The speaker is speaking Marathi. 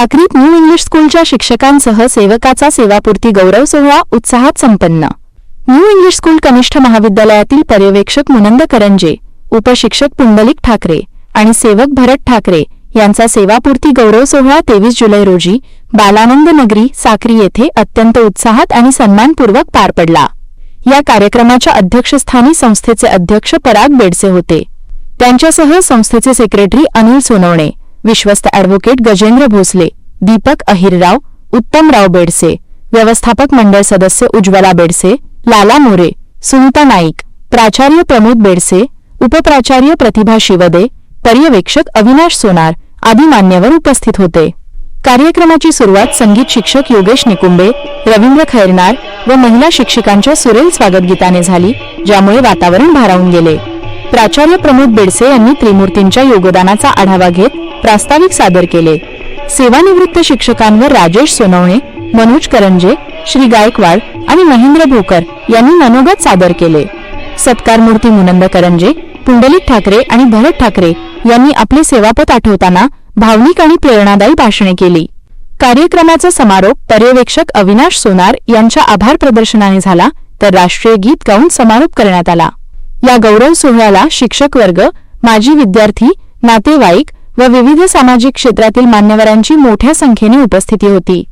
साक्रीत न्यू इंग्लिश स्कूलच्या शिक्षकांसह सेवकाचा सेवापूर्ती गौरव सोहळा उत्साहात संपन्न. न्यू इंग्लिश स्कूल कनिष्ठ महाविद्यालयातील पर्यवेक्षक मुनंद करंजे उपशिक्षक पुंडलिक ठाकरे आणि सेवक भरत ठाकरे यांचा सेवापूर्ती गौरव सोहळा तेवीस जुलै रोजी बालानंद नगरी साक्री येथे अत्यंत उत्साहात आणि सन्मानपूर्वक पार पडला. या कार्यक्रमाच्या अध्यक्षस्थानी संस्थेचे अध्यक्ष पराग बेडसे होते. त्यांच्यासह संस्थेचे सेक्रेटरी अनिल सोनवणे विश्वस्त अॅडव्होकेट गजेंद्र भोसले दीपक अहिरराव उत्तमराव बेडसे व्यवस्थापक मंडळ सदस्य उज्ज्वला बेडसे लाला मोरे सुनीता नाईक प्राचार्य प्रमोद बेडसे उपप्राचार्य प्रतिभा शिवदे पर्यवेक्षक अविनाश सोनार आदी मान्यवर उपस्थित होते. कार्यक्रमाची सुरुवात संगीत शिक्षक योगेश निकुंबे रवींद्र खैरनार व महिला शिक्षिकांच्या सुरेल स्वागत गीताने झाली ज्यामुळे वातावरण भारावून गेले. प्राचार्य प्रमोद बेडसे यांनी त्रिमूर्तींच्या योगदानाचा आढावा घेत प्रास्ताविक सादर केले. सेवानिवृत्त शिक्षकांवर राजेश सोनवणे मनोज करंजे श्री गायकवाड आणि महेंद्र भोकर यांनी मनोगत सादर केले. सत्कारमूर्ती मुनंद करंजे पुंडलिक ठाकरे आणि भरत ठाकरे यांनी आपले सेवापत आठवताना भावनिक आणि प्रेरणादायी भाषणे केली. कार्यक्रमाचा समारोप पर्यवेक्षक अविनाश सोनार यांच्या आभार प्रदर्शनाने झाला तर राष्ट्रीय गीत गाऊन समारोप करण्यात आला. या गौरव सोहळ्याला शिक्षक वर्ग माजी विद्यार्थी नातेवाईक व विविध सामाजिक क्षेत्रातील मान्यवरांची मोठ्या संख्येने उपस्थिती होती.